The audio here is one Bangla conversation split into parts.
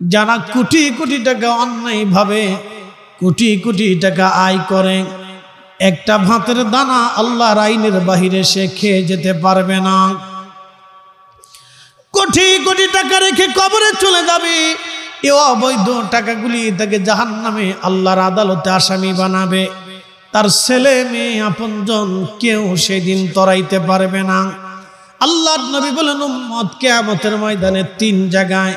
যারা কোটি কোটি টাকা অন্যায়ভাবে কোটি কোটি টাকা আয় করে, একটা ভাতের দানা আল্লাহর আইনের বাহিরে সে খেয়ে যেতে পারবে না। কোটি কোটি টাকা রেখে কবরে চলে যাবে, এ অবৈধ টাকাগুলি তাকে জাহান নামে আল্লাহর আদালতে আসামি বানাবে। তার ছেলে মেয়ে আপনজন কেউ সেদিন তরাইতে পারবে না। আল্লাহর নবী বলেন, উম্মত কেয়ামতের ময়দানে তিন জায়গায়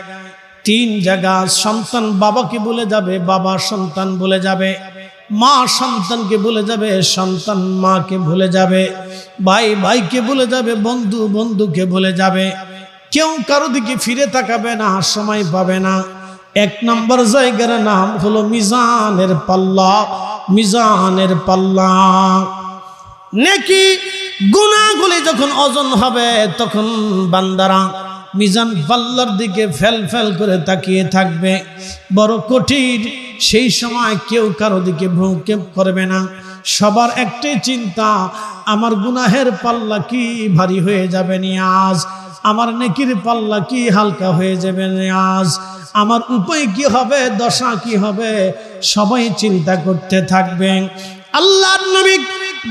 তিন জায়গা সন্তান বাবাকে বলে যাবে, বাবা সন্তান বলে যাবে, মা সন্তানকে ভুলে যাবে, সন্তান মাকে ভুলে যাবে, ভাই ভাইকে ভুলে যাবে, বন্ধু বন্ধুকে ভুলে যাবে। কেউ কারও দিকে ফিরে তাকাবে না, সময় পাবে না। এক নম্বর জায়গার নাম হলো মিজানের পাল্লা মিজানের পাল্লা। নেকি গুণাগুলি যখন ওজন হবে, তখন বান্দারা মিজান পাল্লার দিকে ফেল ফেল করে তাকিয়ে থাকবে। বড় কঠিন। সেই সময় কেউ কারও দিকে ভ্রুক্ষেপ করবে না। সবার একটাই চিন্তা, আমার গুনাহের পাল্লা কি ভারী হয়ে যাবে আজ আমার নেকির পাল্লা কি হালকা হয়ে যাবে আজ আমার উপায় কি হবে? দশা কি হবে? সবাই চিন্তা করতে থাকবে। আল্লাহ নবী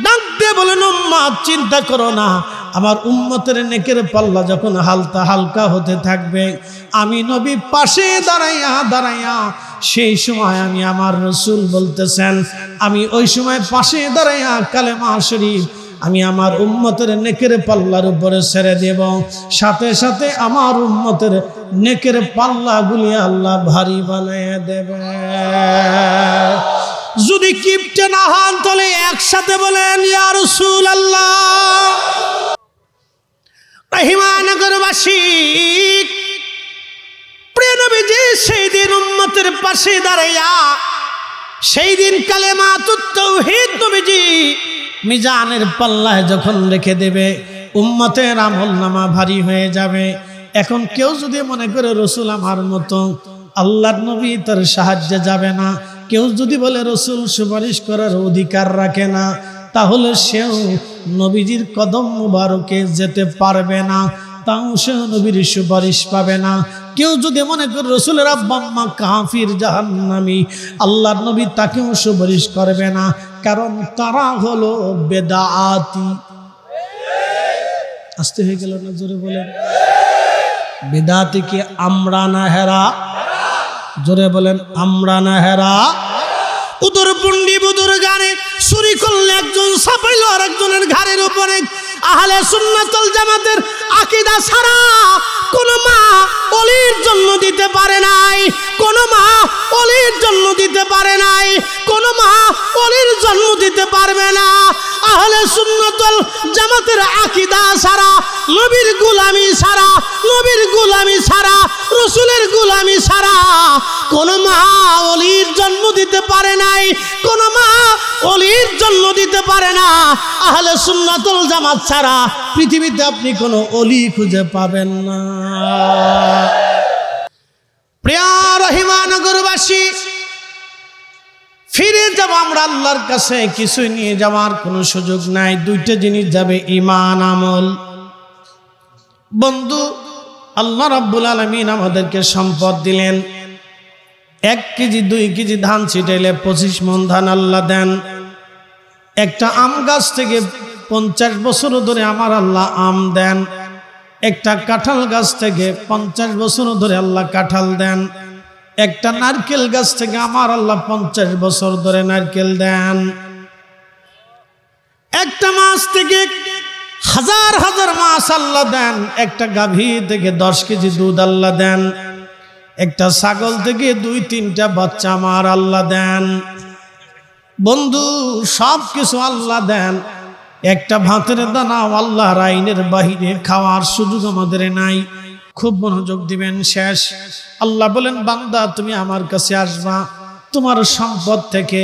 ডাক বলেন উম্মাদ চিন্তা করো না। আমার উম্মতের নেকের পাল্লা যখন হালকা হালকা হতে থাকবে, আমি নবী পাশে দাঁড়াইয়া দাঁড়াইয়া সেই সময় আমি আমার রসুল বলতেছেন, আমি ওই সময় পাশে দাঁড়াইয়া কালেমা শরীফ আমি আমার উম্মতের নেকের পাল্লার উপরে ছেড়ে দেব। সাথে সাথে আমার উম্মতের নেকের পাল্লাগুলি আল্লাহ ভারী বানিয়ে দেবে। যদি কিপটে না হন, তাহলে একসাথে বলেন, ইয়া রসুল আল্লাহ সেই দিন পাশে দাঁড়াইয়া, সেই দিন কালেমা তৌহিদ নবীজি মিজানের পাল্লায় যখন রেখে দেবে, উম্মতের আমল নামা ভারী হয়ে যাবে। এখন কেউ যদি মনে করে, রসুল আমার মতো আল্লাহর নবী, তার সাহায্যে যাবে না। কেউ যদি বলে, রসুল সুপারিশ করার অধিকার রাখে না, তাহলে সেও নবীজির কদম মুবারকে যেতে পারবে না, তাও সে নবীর সুপারিশ পাবে না। কেউ যদি মনে করে রসুলের আব্বাম্মা কাফির জাহান্নামি, আল্লাহর নবী তাকেও সুপারিশ করবে না, কারণ তারা হলো বেদাআতি। আসতে হয়ে গেল না, জোরে বলেন। বেদাতি কি আমরা না হেরা। জোরে বলেন, আমরা না হেরা। উদর পুন্ডি বুদুর গানে চুরি করলে একজন সাপাইল আর একজনের ঘাড়ের উপরে। আহলে সুন্নাতল জামাতের আকিদা ছাড়া কোন মা অলির জন্ম দিতে পারে নাই। কোন মা অলির জন্ম দিতে পারে নাই। কোন মা অলির জন্ম দিতে পারবে না। আহলে সুন্নাতল জামাতের আকিদা ছাড়া, নবীর গুলামি ছাড়া, নবীর গুলামি ছাড়া রসুলের গুলামি ছাড়া কোন মা অলির জন্ম দিতে পারে নাই, কোন মা অলির জন্ম দিতে পারে না। আহলে সুন্নাতুল জামাত ছাড়া পৃথিবীতে আপনি কোনো অলি খুঁজে পাবেন না। প্রিয় রহিমানগরবাসী ফিরে যাব আমরা আল্লাহর কাছে কিছু নিয়ে যাওয়ার কোনো সুযোগ নাই। দুইটা জিনিস যাবে ইমান আমল। বন্ধু আল্লাহ রাব্বুল আলমিন আমাদেরকে সম্পদ দিলেন। এক কেজি, দুই কেজি ধান ছিটাইলে পঁচিশ মন ধান আল্লাহ দেন। একটা আম গাছ থেকে পঞ্চাশ বছর ধরে আমার আল্লাহ আম দেন। একটা কাঁঠাল গাছ থেকে পঞ্চাশ বছর ধরে আল্লাহ কাঁঠাল দেন। একটা নারকেল গাছ থেকে আমার আল্লাহ পঞ্চাশ বছর ধরে নারকেল দেন। একটা মাছ থেকে হাজার হাজার মাছ আল্লাহ দেন, একটা গাভী থেকে দশ কেজি দুধ আল্লাহ দেন, একটা ছাগল থেকে দুই, তিনটা বাচ্চা আমার আল্লাহ দেন। বন্ধু, সব কিছু আল্লাহ দেন, একটা ভাতের দানা আল্লাহ আইনের বাহিরে খাওয়ার সুযোগ আমাদের নাই। খুব মনোযোগ দিবেন, শেষ। আল্লাহ বলেন, বান্দা, তুমি আমার কাছে আসবা, তোমার সম্পদ থেকে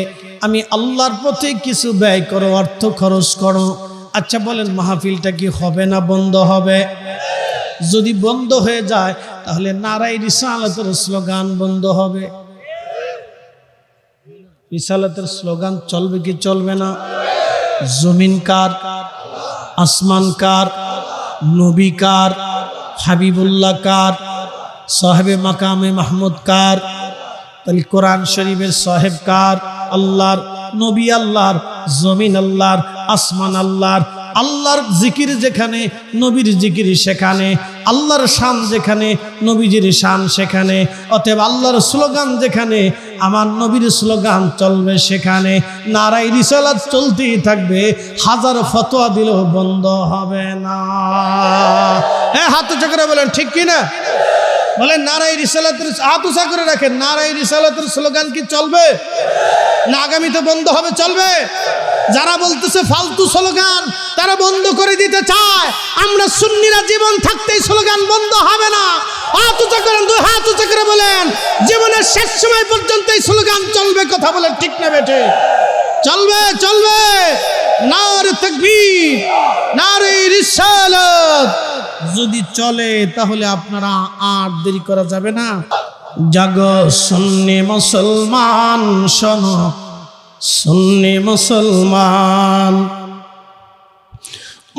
আমি আল্লাহর পথে কিছু ব্যয় করো, অর্থ খরচ করো। আচ্ছা বলেন, মাহফিলটা কি হবে না বন্ধ হবে? যদি বন্ধ হয়ে যায়, তাহলে নারাই রিসালাতের স্লোগান বন্ধ হবে। রিসালাতের স্লোগান চলবে কি চলবে না? জমিন কার? আসমান কার? নবী কার? হাবিবুল্লাহ কার? সাহেবে মাকামে মাহমুদ কার? তাহলে কোরআন শরীফের সাহেব কার? আল্লাহর নবী আল্লাহর, জমিন আল্লাহর, আসমান আল্লাহর আল্লাহর জিকির যেখানে, নবীর জিকির সেখানে, আল্লাহর শান যেখানে, নবীজির শান সেখানে, অতএব আল্লাহর স্লোগান যেখানে, আমার নবীর স্লোগান চলবে সেখানে। নারাই রিসালাত চলতেই থাকবে, হাজার ফতোয়া দিলেও বন্ধ হবে না। হ্যাঁ হাত চক্রে বলেন, ঠিক কি না বলেন নারাই রিসালাতের হাত উঁচা করে রাখেন। নারাই রিসালাতের স্লোগান কি চলবে? না আগামীতে বন্ধ হবে, চলবে। যারা বলতেছে ফালতু স্লোগান, তারা বন্ধ করে দিতে চায়। আমরা সুন্নিরা জীবন থাকতেই স্লোগান বন্ধ হবে না। হাত উঁচা করেন, দুই হাত উঁচা করে বলেন, জীবনের শেষ সময় পর্যন্ত এই স্লোগান চলবে। কথা বলে ঠিক না বেঠে? চলবে চলবে। নার তকবীর নারে রিসালাত যদি চলে, তাহলে আপনারা আর দেরি করা যাবে না। জাগ, সুন্নি মুসলমান, শোনো। সুন্নি মুসলমান,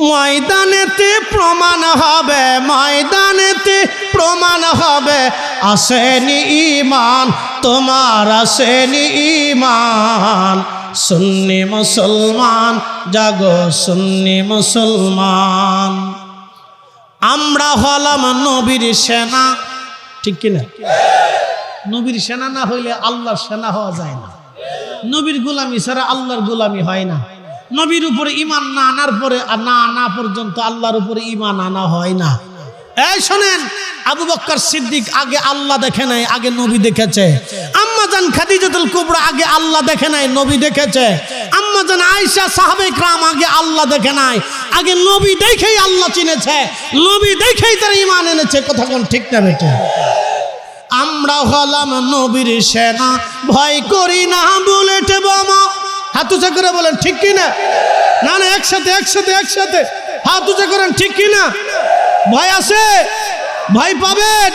ময়দানেতে প্রমাণ হবে, ময়দানেতে প্রমাণ হবে। আসেনি ইমান তোমার আসেনি ইমান সুন্নি মুসলমান, জাগো, সুন্নি মুসলমান। আমরা হলাম নবীর সেনা। ঠিক কিনা? নবীর সেনা না হইলে আল্লাহর সেনা হওয়া যায় না। নবীর গোলামি ছাড়া আল্লাহর গোলামি হয় না। নবীর উপরে ইমান না আনার পরে না আনা পর্যন্ত আল্লাহর উপরে ইমান আনা হয় না। এই শোনেন, আবু বক্কর সিদ্দিক আগে আল্লাহ দেখে নাই, আগে নবী দেখেছে। আম্মা জান খাদিজাতুল কুবরা আগে আল্লাহ দেখে নাই, নবী দেখেছে। আম্মা জান আয়সা সাহাবে ক্রাম আগে আল্লাহ দেখে নাই। আগে নবী দেখেই আল্লাহ চিনেছে। নবী দেখেই তারা ইমান এনেছে। কথা কোন ঠিক না বেটে? আমরা হলাম নবীর সেনা। ভয় করি না, বুলেট বোমা। হাত উঁচা করে বলেন, ঠিক কিনা না? না একসাথে একসাথে একসাথে। হাত উঁচা করেন, ঠিক কিনা ভয় আছে? ভয় পাবেন?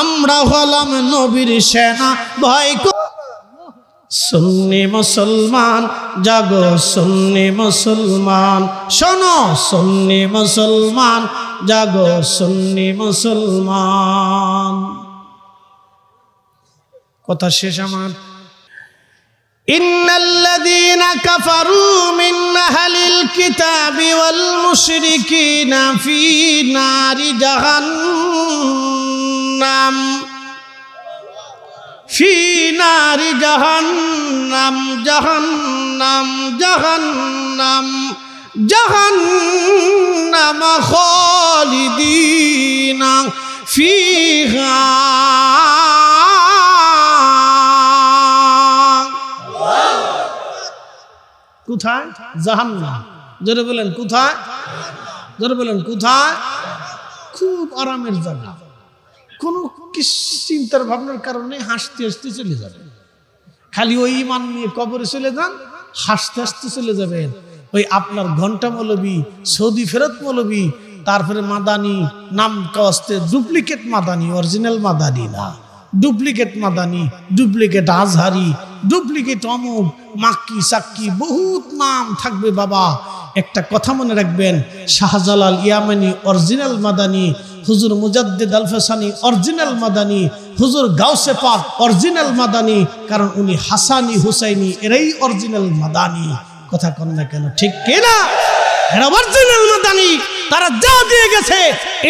আমরা হলাম নবীর সেনা। ভয় সুন্নি মুসলমান, জাগো সুন্নি মুসলমান। শোনো, সুন্নি মুসলমান, জাগো সুন্নি মুসলমান। কথা শেষ আমার। ইন্নাল্লাযীনা কাফারু মিন আহলিল কিতাবি ওয়াল মুশরিকিনা ফি নারি জাহান্নাম। ফি নারি জাহান্নাম জাহান্নাম জাহান্নাম জাহান্নাম খালিদিনা ফিহা। কোথায়? জাহান্নাম। জোরে বলেন, কোথায়? জোরে বলেন, কোথায়? খুব আরামের জায়গা। কোনো কিস চিন্তার ভাবনার কারণে হাসতে হাসতে চলে যাবেন খালি ওই ইমান নিয়ে কবরে চলে যান, হাসতে হাসতে চলে যাবেন। ওই আপনার ঘণ্টা মৌলবী, সৌদি ফেরত মৌলবী, তারপরে মাদানি, নাম কাস্তে ডুপ্লিকেট মাদানি, অরিজিনাল মাদানি না। Duplicate Madani, duplicate Azhari, duplicate অমুক, মাক্কি, সাক্কি, বহুত নাম থাকবে বাবা। একটা কথা মনে রাখবেন, শাহজালাল ইয়ামানি অরিজিনাল মাদানি হুজুর মুজাদ্দিদ আল ফেসানি অরিজিনাল মাদানি, হুজুর গাউসে পাক অরিজিনাল মাদানি, কারণ উনি হাসানি হুসাইনি, এরাই অরিজিনাল মাদানি। কথা কন না কেন, ঠিক কিনা এরা অরিজিনাল মাদানি, তারা যা দিয়ে গেছে,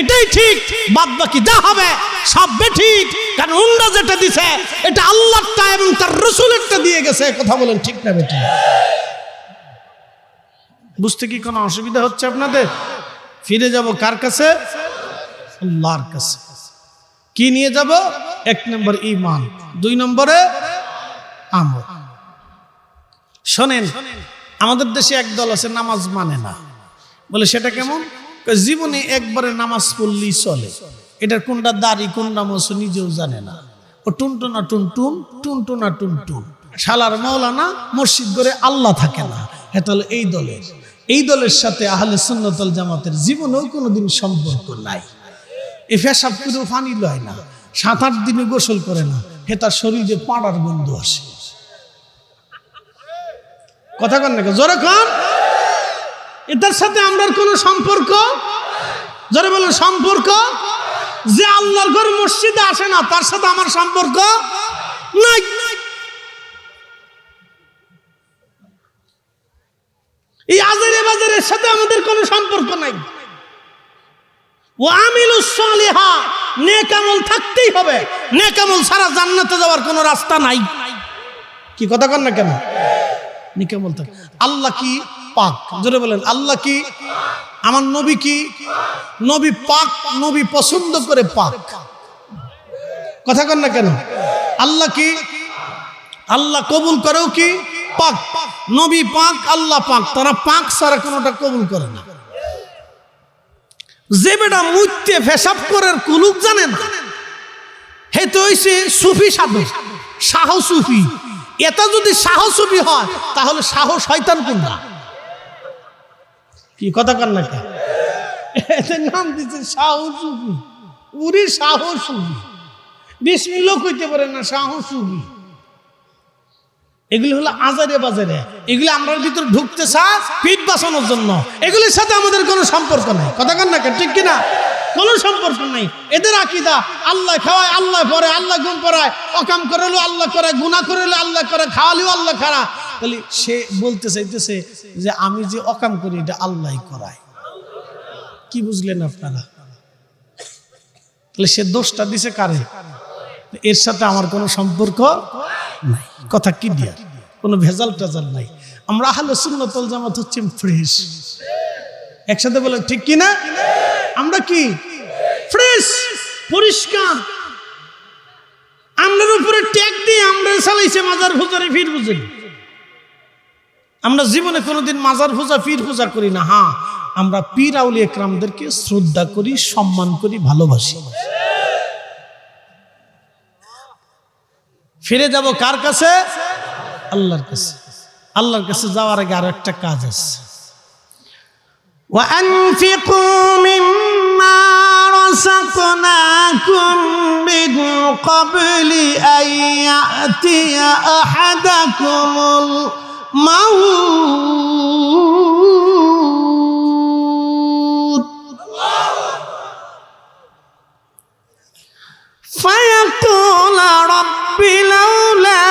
এটাই ঠিক বাদ বাকি যা হবে, সব ঠিক কারণ উন্ডা যেটা দিছে, এটা আল্লাহটা এবং তার রসুলেরটা দিয়ে গেছে, কথা বলেন ঠিক না বেটি? বুঝতে কি কোনো অসুবিধা হচ্ছে আপনাদের? ফিরে যাব কার কাছে? আল্লাহর কাছে। কি নিয়ে যাব? এক নম্বর ইমান দুই নম্বরে আমল। শোনেন, আমাদের দেশে এক দল আছে, নামাজ মানে না। বলে সেটা কেমন? জীবনে একবারে নামাজ পড়লেই চলে। এটার কোনটা দাড়ি, কোনটা মস নিজেও জানে না। ও টুনটুনা টুনটুন টুনটুনা টুনটুন। শালার মৌলানা মসজিদ করে আল্লাহ থাকে না। এটা হলো এই দলের। এই দলের সাথে আহলে সুন্নতল জামাতের জীবনেও কোনোদিন সম্পর্ক নাই। এ ফেসাব করেও পানি লয় না, সাত আট দিনে গোসল করে না, হে তার শরীরে পাড়ার গন্ধ আসে। কথা কন নাকি জোরে কন। এটার সাথে আমরার কোনো সম্পর্ক? জোরে বলেন, সম্পর্ক? যে আল্লাহর ঘর মসজিদে আসে না, তার সাথে আমার সম্পর্ক নাই। এই আজারে বাজারের সাথে আমাদের কোনো সম্পর্ক নাই। ও আমিলু সালিহা নেকামল থাকতেই হবে। নেকামল ছাড়া জান্নাতে যাওয়ার কোনো রাস্তা নাই। কি কথা কর না কেন? নিকামল থাক। আল্লাহ কি পাক? জোরে বলেন, আল্লাহ কি আমার নবী কি? নবী পাক, নবী পছন্দ করে পাক। কথা কর না কেন? আল্লাহ কি? আল্লাহ কবুল করেও কি? পাক। নবী পাক, আল্লাহ পাক। তারা পাক ছাড়া কোনোটা কবুল করে না। যে বেটা মুইতে ফেসাব করার কুলুক জানে না, হে তো হইছে সুফি সাধু শাহ সুফি এটা যদি শাহ সুফি হয়, তাহলে শাহ শয়তান কোনটা? কি কথা কর না? এদের নাম দিচ্ছে শাহ সুফি উরি শাহ সুফি বিসমিল্লাহ কইতে পারে না শাহ সুফি এগুলি হলো আজারে বাজারে। এগুলি আমরা ভিতরে ঢুকতে চাই পিঠ বাঁচানোর জন্য। এগুলির সাথে আমাদের কোনো সম্পর্ক নেই। কথা কন না? ঠিক কিনা? কোনো সম্পর্ক নেই। এদের আকিদা, আল্লাহ খাওয়ায়, আল্লাহ পরে, আল্লাহ গুম পড়ায় অকাম করেলো আল্লাহ করে গুণা করেলো আল্লাহ করে, খাওয়ালেও আল্লাহ খারা। তাহলে সে বলতে চাইতেছে যে আমি যে অকাম করি, এটা আল্লাহ করায়। কি বুঝলেন আপনারা? তাহলে সে দোষটা দিছে কারে? এর সাথে আমার কোনো সম্পর্ক নাই। কথা কি দিয়া? কোনো ভেজাল টেজাল নাই। আমরা আহলে সুন্নতল জামাত হচ্ছে ফ্রেশ। একসাথে বলে, ঠিক কি না? আমরা কি? ফ্রেশ, পরিষ্কার। আমরার উপরে ট্যাগ দিয়ে আমরা চালাইছে মাজার ফুজারে ফির বুঝি আমরা জীবনে কোনোদিন মাজার পূজা পীর পূজা করি না। হ্যাঁ আমরা পীর আউলি একরামদেরকে শ্রদ্ধা করি, সম্মান করি, ভালোবাসি। ফিরে যাব কার কাছে আল্লাহর কাছে আল্লাহর কাছে যাওয়ার আগে আরো একটা কাজ আছে وأنفقوا مما رزقناكم من قبل أن يأتي أحدكم الموت فيقول رب لولا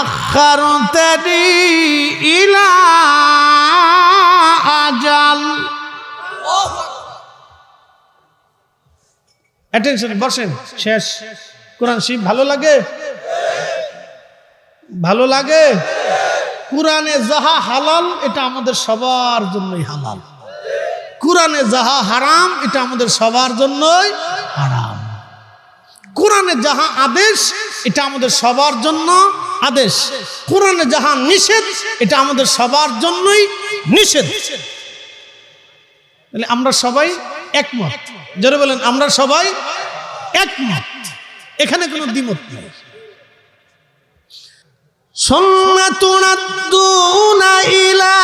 أخرتني إلى أجل অ্যাটেনশন বসেন শেষ কোরআন শিব ভালো লাগে ভালো লাগে কোরআনে যাহা হালাল এটা আমাদের সবার জন্যই হালাল কোরআনে যাহা হারাম এটা আমাদের সবার জন্যই হারাম কোরআনে যাহা আদেশ এটা আমাদের সবার জন্য আদেশ কোরআনে যাহা নিষেধ এটা আমাদের সবার জন্যই নিষেধ তাহলে আমরা সবাই একমত জোরে বলেন আমরা সবাই একমত এখানে কোনো দ্বিমত নেই ثم تردون إلى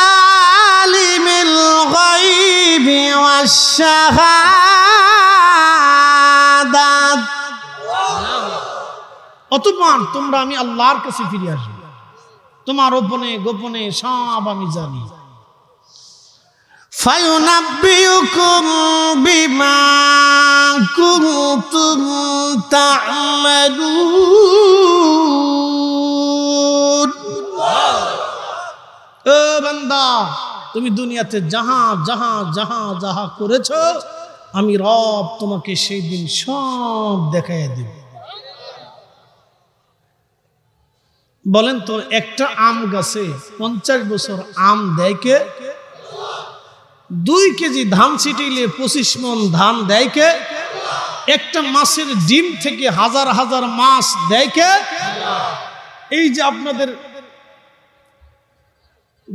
عالم الغيب والشهادة অতপর তোমরা আমি আল্লাহর কাছে ফিরে আসবে তোমার গোপনে গোপনে সব আমি জানি فينبئكم بما كنتم تعملون ও বান্দা তুমি দুনিয়াতে যাহা যাহা যাহা যাহা করেছ আমি রব তোমাকে সেই দিন সব দেখাইয়া দেব বলেন তো, একটা আম গাছে পঞ্চাশ বছর আম দেয় কে? দুই কেজি ধান ছিটিলে পঁচিশ মন ধান দেয় কে? একটা মাছের ডিম থেকে হাজার হাজার মাছ দেয় কে? এই যে আপনাদের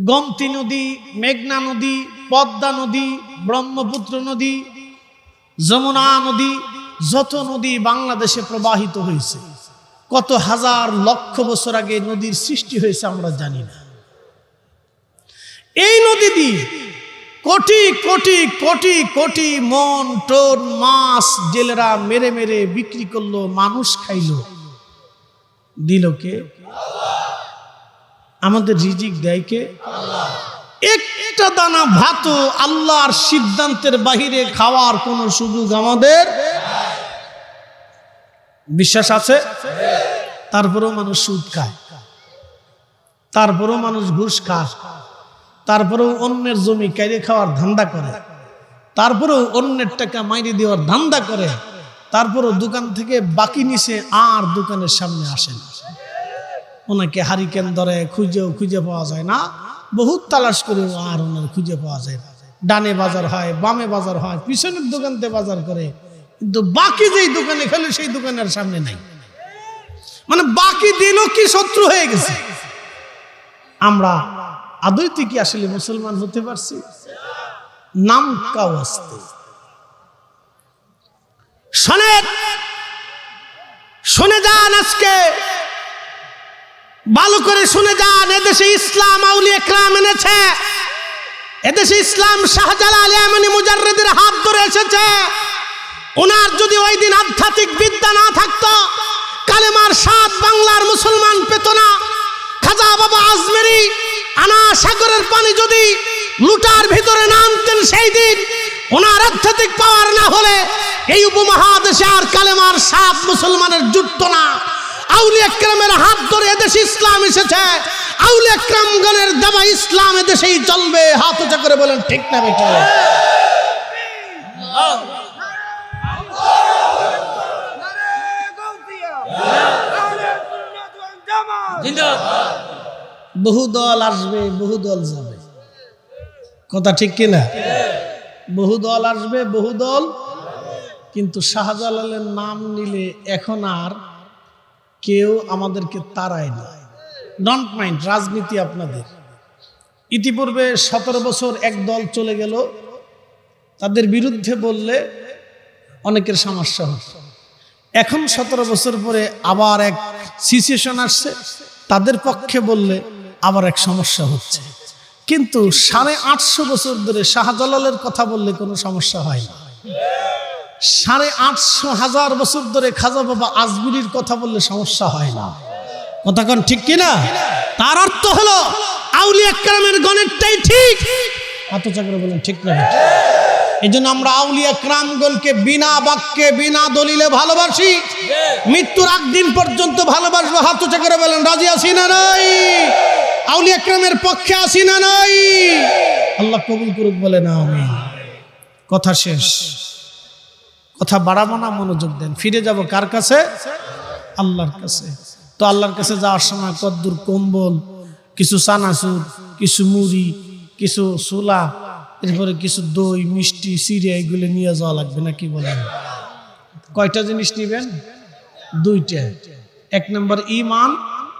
গমতি নদী, মেঘনা নদী, পদ্মা নদী, ব্রহ্মপুত্র নদী, যমুনা নদী, যত নদী বাংলাদেশে প্রবাহিত হয়েছে। কত হাজার লক্ষ বছর আগে নদীর সৃষ্টি হয়েছে আমরা জানি না। এই নদী দিয়ে কোটি কোটি কোটি কোটি মন, টন, মাছ, জেলেরা মেরে মেরে বিক্রি করল, মানুষ খাইলো। দিল কে? আমাদের রিজিক দেয় কে? একটা দানা ভাতও আল্লাহর সিদ্ধান্তের বাহিরে খাওয়ার কোনো সুযোগ আমাদের বিশ্বাস আছে? তারপরেও মানুষ সুদ খায়। তারপরেও মানুষ ঘুষ খায়। তারপরেও অন্যের জমি কাইরে খাওয়ার ধান্দা করে। তারপরেও অন্যের টাকা মাইরে দেওয়ার ধান্দা করে। তারপরও দোকান থেকে বাকি নিছে আর দোকানের সামনে আসে না। ওনাকে হারিকেন ধরে, খুঁজেও খুঁজে পাওয়া যায় না। বহুত তালাশ করেও আর ওনার খুঁজে পাওয়া যায় না। ডানে বাজার হয়, বামে বাজার হয়, পিছনের দোকানতে বাজার করে। কিন্তু বাকি যেই দোকানে খেলে সেই দোকানের সামনে নাই। মানে বাকি দিনও কি শত্রু হয়ে গেছে? আমরা আদৈতে কি আসলে মুসলমান হতে পারছি। নাম কাও আসতে। শোনেন শুনে যান আজকে। ভালো করে শুনে যান, এদেশে ইসলাম আউলি একরাম এনেছে। এদেশে ইসলাম শাহজালাল ইয়ামানি মুজাররদের হাত ধরে এসেছে। ওনার যদি ওই দিন আধ্যাত্মিক বিদ্যা না থাকতো কালেমার সাত বাংলার মুসলমান পেত না। খাজা বাবা আজমেরি আনা সাগরের পানি যদি লুটার ভিতরে না আনতেন সেই দিন, ওনার আধ্যাত্মিক পাওয়ার না হলে এই উপমহাদেশে আর কালেমার সাত মুসলমানের জুটত না। আউলি একরামের হাত ধরে এদেশে ইসলাম এসেছে। আউলি একরামগণের দেওয়া ইসলাম এদেশেই চলবে। হাত উঁচা করে বলেন, ঠিক না বেটা বহু দল আসবে, বহু দল যাবে। কথা ঠিক কিনা? বহু দল আসবে, বহু দল কিন্তু শাহজালালের নাম নিলে এখন আর কেউ আমাদেরকে তাড়ায় না। ডন্ট মাইন্ড রাজনীতি আপনাদের। ইতিপূর্বে সতেরো বছর এক দল চলে গেল। তাদের বিরুদ্ধে বললে অনেকের সমস্যা হচ্ছে এখন সতেরো বছর পরে আবার এক সিচুয়েশন আসছে। তাদের পক্ষে বললে আবার এক সমস্যা হচ্ছে। কিন্তু সাড়ে আটশো বছর ধরে শাহজালালের কথা বললে কোনো সমস্যা হয় না। সাড়ে আটশো হাজার বছর ধরে খাজা বাবা আজমিরির কথা বললে সমস্যা হয় না। কথা কোন ঠিক কিনা তার অর্থ হলো আউলিয়া ক্রামের গণেরটাই ঠিক আত্মচা করে বলেন, ঠিক না? এই জন্য আমরা আউলিয়া ক্রামগণকে বিনা বাক্যে বিনা দলিলে ভালোবাসি। মৃত্যুর আগ দিন পর্যন্ত ভালোবাসবো। হাত উঁচা করে বলেন রাজি আছি না নাই? আউলিয়া ক্রামের পক্ষে আসি না নাই? আল্লাহ কবুল করুক বলে না আমি কথা শেষ। কথা বাড়াবো না মনোযোগ দেন। ফিরে যাব কার কাছে? আল্লাহর কাছে। তো আল্লাহর কাছে যাওয়ার সময় কদ্দুর কম্বল কিছু চানাচুর কিছু মুড়ি কিছু সোলা এরপরে কিছু দই, মিষ্টি, সিরিয়া এগুলো নিয়ে যাওয়া লাগবে না কি বলেন? কয়টা জিনিস নিবেন? দুইটা। এক নম্বর ইমান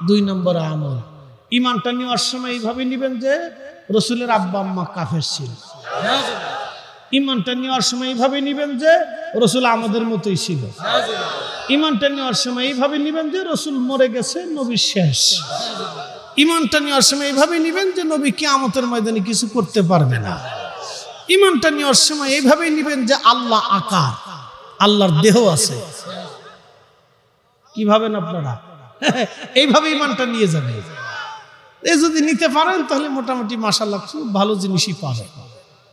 দুই নম্বর আমল। ইমানটা নেওয়ার সময় এইভাবে নিবেন যে রসুলের আব্বা আম্মা কাফের ছিল। ইমানটা নেওয়ার সময় এইভাবে নিবেন যে রসুল আমাদের মতোই ছিল। ইমানটা নেওয়ার সময় এইভাবে নিবেন যে রসুল মরে গেছে, নবী শেষ। ইমানটা নেওয়ার সময় এইভাবে নিবেন যে নবী কিয়ামতের ময়দানে কিছু করতে পারবে না। ইমানটা নেওয়ার সময় এইভাবে নিবেন যে আল্লাহ আকার, আল্লাহর দেহ আছে। কি ভাবেন আপনারা? এইভাবে ইমানটা নিয়ে যাবে এই যদি নিতে পারেন, তাহলে মোটামুটি মাসাল্লাহ খুব ভালো জিনিসই পাবে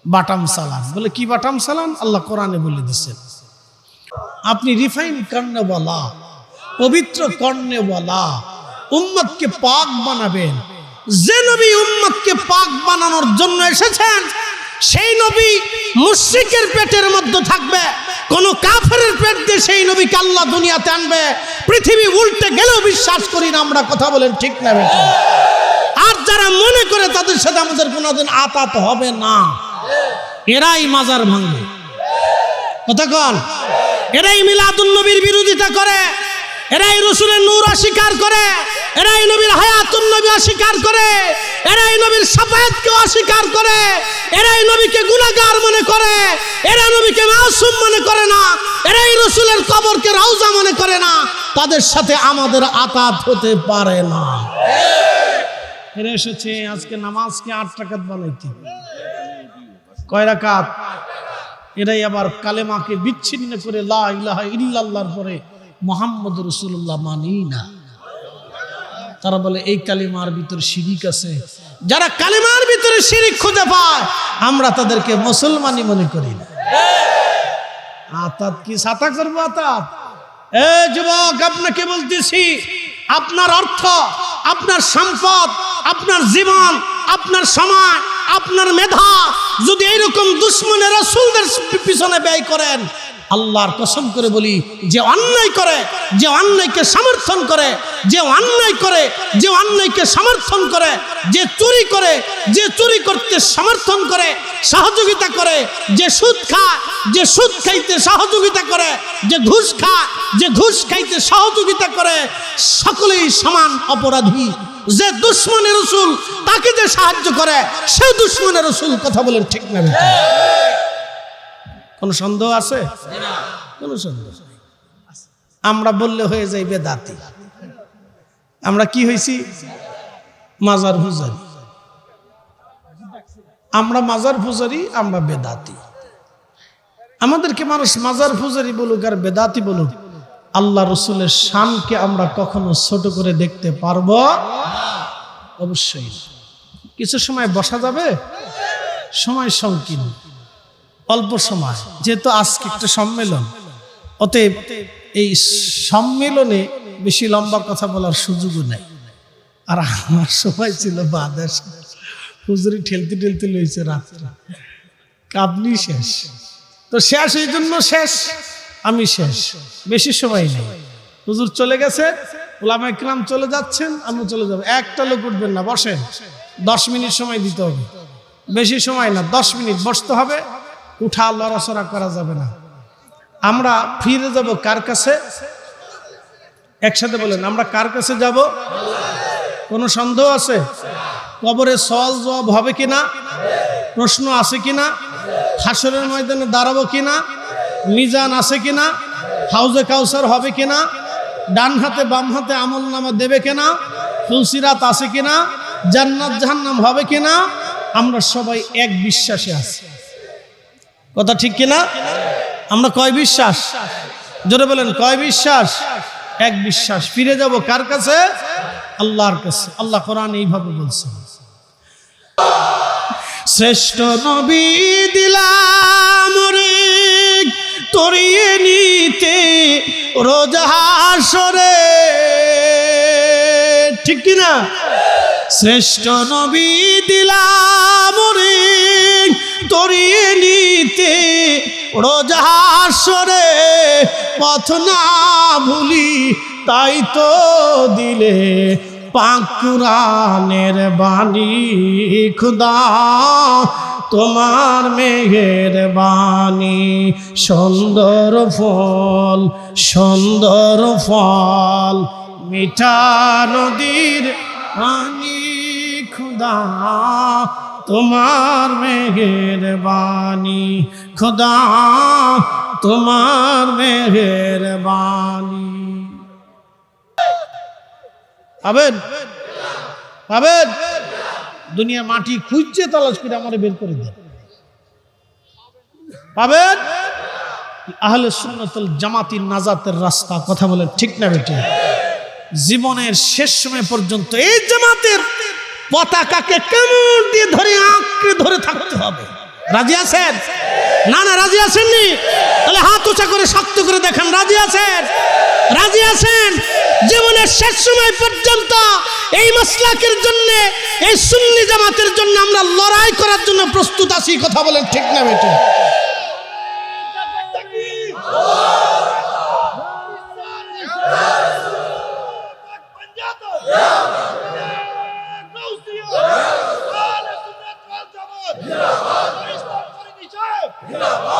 বাটাম সালান। বলে, কি বাটাম সালান? আল্লাহ কোরআনে বলে দিচ্ছেন। আপনি রিফাইন কর্ণওয়ালা পবিত্র কর্ণে কর্ণেওয়ালা উম্মতকে পাক বানাবেন। যে নবী উম্মতকে পাক বানানোর জন্য এসেছেন সেই নবী মুশ্রিকের পেটের মধ্যে থাকবে। কোন কাফের পেট দিয়ে সেই নবীকে আল্লাহ দুনিয়াতে আনবে। পৃথিবী উল্টে গেলেও বিশ্বাস করি না, আমরা কথা বলেন ঠিক না আর যারা মনে করে তাদের সাথে আমাদের কোনোদিন আতাত হবে না। এরাই মাজার ভাঙবে। কথা কন? এরাই মিলাদুল নবীর বিরোধিতা করে। এরাই রসুলের নূর অস্বীকার করে। এরাই নবীর হায়াতুন নবী অস্বীকার করে। এরাই নবীর সাফায়াতকে অস্বীকার করে, এরাই নবীকে গুণাগার মনে করে, এরা নবীকে মাসুম মনে করে না, এরাই রসুলের কবরকে রওজা মনে করে না, তাদের সাথে আমাদের আতাত হতে পারে না। এরা এসেছে, আজকে নামাজকে আট টাকাত বানাইতে কয় রাকাত? এরাই আবার কালেমাকে বিচ্ছিন্ন করে লা ইলাহা ইল্লাল্লাহর পরে মোহাম্মদ রসুল্লাহ মানি না। তারা বলে, এই কালিমার ভিতর শিরিক আছে। যারা কালিমার ভিতরে শিরিক খুঁজে পায়, আমরা তাদেরকে মুসলমানই মনে করি না। আতাত কি সাতা করব আতাত? এ যুবক, আপনাকে বলতেছি, আপনার অর্থ, আপনার সম্পদ, আপনার জীবন, আপনার সময়, আপনার মেধা, যদি এইরকম দুশ্মনের রসুলদের পিছনে ব্যয় করেন আল্লাহর কসম করে বলি, যে অন্যায় করে, যে অন্যায়কে সমর্থন করে, যে অন্যায় করে, যে অন্যায়কে সমর্থন করে, যে চুরি করে, যে চুরি করতে সমর্থন করে, সহযোগিতা করে, যে সুদ খায়, যে সুদ খাইতে সহযোগিতা করে, যে ঘুষ খায়, যে ঘুষ খাইতে সহযোগিতা করে, সকলেই সমান অপরাধী যে দুশ্মনের রসুল, তাকে যে সাহায্য করে, সে দুশ্মনের রসুল কথা বলেন ঠিক না? কোনো সন্দেহ আছে? কোনো সন্দেহ আমরা বললে হয়ে যাই বেদাতি আমরা কি হয়েছি মাজার পূজারি। আমরা মাজার পূজারি, আমরা বেদাতি। আমাদেরকে মানুষ মাজার পূজারি বলুক আর বেদাতি বলুক, আল্লাহ রসুলের শানকে আমরা কখনো ছোট করে দেখতে পারব? অবশ্যই কিছু সময় বসা যাবে? সময় সংকীর্ণ। অল্প সময়, যেহেতু আজকে একটা সম্মেলন, অতএব এই সম্মেলনে বেশি লম্বা কথা বলার সুযোগও নেই। আর আমার সময় ছিল বাদেশ হুজুরি ঠেলতে ঠেলতে লইছে রাত্রে। কাবলি শেষ। তো শেষ, এই জন্য শেষ। আমি শেষ। বেশি সময় নেই। হুজুর চলে গেছে ওলামা ইকরাম চলে যাচ্ছেন আমি চলে যাব। একটা লোক উঠবেন না, বসেন। দশ মিনিট সময় দিতে হবে। বেশি সময় না, দশ মিনিট বসতে হবে। উঠা লড়াচড়া করা যাবে না। আমরা ফিরে যাব কার কাছে? একসাথে বলেন, আমরা কার কাছে যাব? কোনো সন্দেহ আছে? কবরে সওয়াল জবাব হবে কিনা? প্রশ্ন আছে কিনা? হাসরের ময়দানে দাঁড়াবো কিনা? মিজান আছে কিনা? হাউজে কাউসার হবে কিনা? ডান হাতে, বাম হাতে আমল নামা দেবে কিনা? ফুলসিরাত আছে কিনা? জান্নাত জাহান্নাম হবে কিনা? আমরা সবাই এক বিশ্বাসে আছি। কথা ঠিক কিনা? আমরা কয় বিশ্বাস? জোরে বলেন, কয় বিশ্বাস? এক বিশ্বাস। ফিরে যাব কার কাছে? আল্লাহর কাছে। আল্লাহ কোরআন এইভাবে বলছেন শ্রেষ্ঠ নবী দিলাম তরিয়ে নিতে রোজাহাসরে ঠিক কিনা? শ্রেষ্ঠ নবী দিলাম তরিয়ে নিতে রোজাহাসরে পথ না ভুলি, তাই তো দিলে পাকুরানের বাণী। খুদা, তোমার মেঘের বাণী। সুন্দর ফল সুন্দর ফল, মিঠা নদীর পানি। খুদা, তোমার মেঘের বাণী। খুদা, তোমার মেঘের বাণী পাবেন? পাবেন? দুনিয়া মাটি খুঁজছে, তালাশ করে আমার বের করে দেন। পাবেন? আহলে সুন্নতুল জামাতির নাজাতের রাস্তা, কথা বলেন ঠিক না বেটে? জীবনের শেষ সময় পর্যন্ত এই জামাতের পতাকাকে কেমন দিয়ে ধরে, আঁকড়ে ধরে থাকতে হবে। রাজি আছেন? না না, রাজি আছেননি? তাহলে হাত উঁচা করে শক্ত করে দেখেন, রাজি আছেন? রাজি আছেন? জীবনের শেষ সময় পর্যন্ত এই মাসলাকের জন্য, এই সুন্নি জামাতের জন্য আমরা লড়াই করার জন্য প্রস্তুত আছি কথা বলেন ঠিক না বেটে